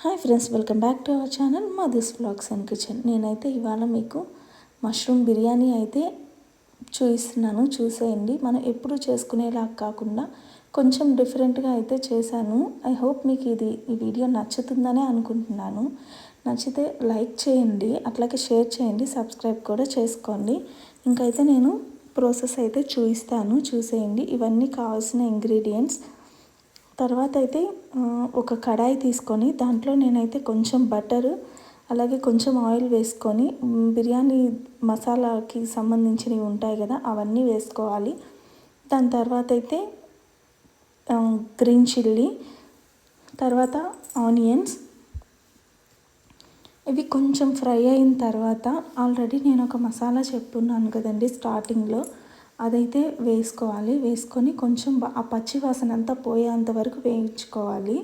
Hi friends welcome back to our channel Madhu's blogs and kitchen నేనైతే ఇవాళ మీకు mushroom biryani అయితే చూపిస్తున్నాను చూసేయండి. మనం ఎప్పుడు చేసుకునేలా కాకుండా కొంచెం డిఫరెంట్గా అయితే చేశాను. ఐ హోప్ మీకు ఇది ఈ వీడియో నచ్చుతుందనే అనుకుంటున్నాను. నచ్చితే లైక్ చేయండి అట్లాగే షేర్ చేయండి సబ్స్క్రైబ్ కూడా చేసుకోండి. ఇంకైతే నేను ప్రాసెస్ అయితే చూపిస్తాను చూసేయండి. ఇవన్నీ కావాల్సిన ఇంగ్రీడియంట్స్ తర్వాత అయితే ఒక కడాయి తీసుకొని దాంట్లో నేనైతే కొంచెం బటర్ అలాగే కొంచెం ఆయిల్ వేసుకొని బిర్యానీ మసాలాకి సంబంధించినవి ఉంటాయి కదా అవన్నీ వేసుకోవాలి. దాని తర్వాత అయితే గ్రీన్ చిల్లీ తర్వాత ఆనియన్స్. ఇవి కొంచెం ఫ్రై అయిన తర్వాత ఆల్రెడీ నేను ఒక మసాలా చెప్పున్నాను కదండి స్టార్టింగ్లో. అదైతే వేసుకోవాలి. వేసుకొని కొంచెం ఆ పచ్చి వాసన అంతా పోయేంత వరకు వేయించుకోవాలి.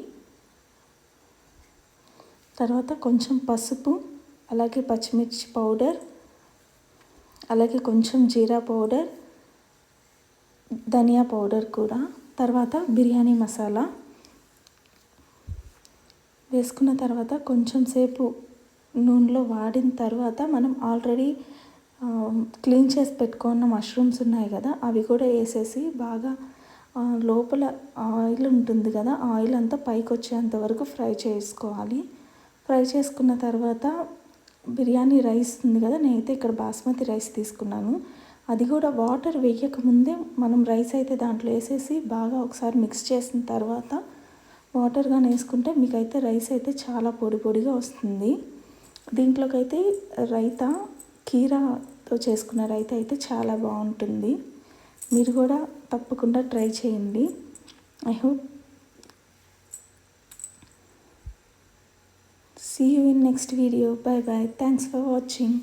తర్వాత కొంచెం పసుపు అలాగే పచ్చిమిర్చి పౌడర్ అలాగే కొంచెం జీరా పౌడర్ ధనియా పౌడర్ కూడా తర్వాత బిర్యానీ మసాలా. వేసుకున్న తర్వాత కొంచెం సేపు నూనెలో వాడిన తర్వాత మనం ఆల్రెడీ క్లీన్ చేసి పెట్టుకున్న మష్రూమ్స్ ఉన్నాయి కదా అవి కూడా వేసేసి బాగా లోపల ఆయిల్ ఉంటుంది కదా ఆయిల్ అంతా పైకి వచ్చేంత వరకు ఫ్రై చేసుకోవాలి. ఫ్రై చేసుకున్న తర్వాత బిర్యానీ రైస్ ఉంది కదా నేనైతే ఇక్కడ బాస్మతి రైస్ తీసుకున్నాను. అది కూడా వాటర్ వేయకముందే మనం రైస్ అయితే దాంట్లో వేసేసి బాగా ఒకసారి మిక్స్ చేసిన తర్వాత వాటర్గా వేసుకుంటే మీకైతే రైస్ అయితే చాలా పొడి పొడిగా వస్తుంది. దీంట్లోకైతే రైతా తో చేసుకున్న రైతా అయితే చాలా బాగుంటుంది. మీరు కూడా తప్పకుండా ట్రై చేయండి. I hope see you in next video bye bye thanks for watching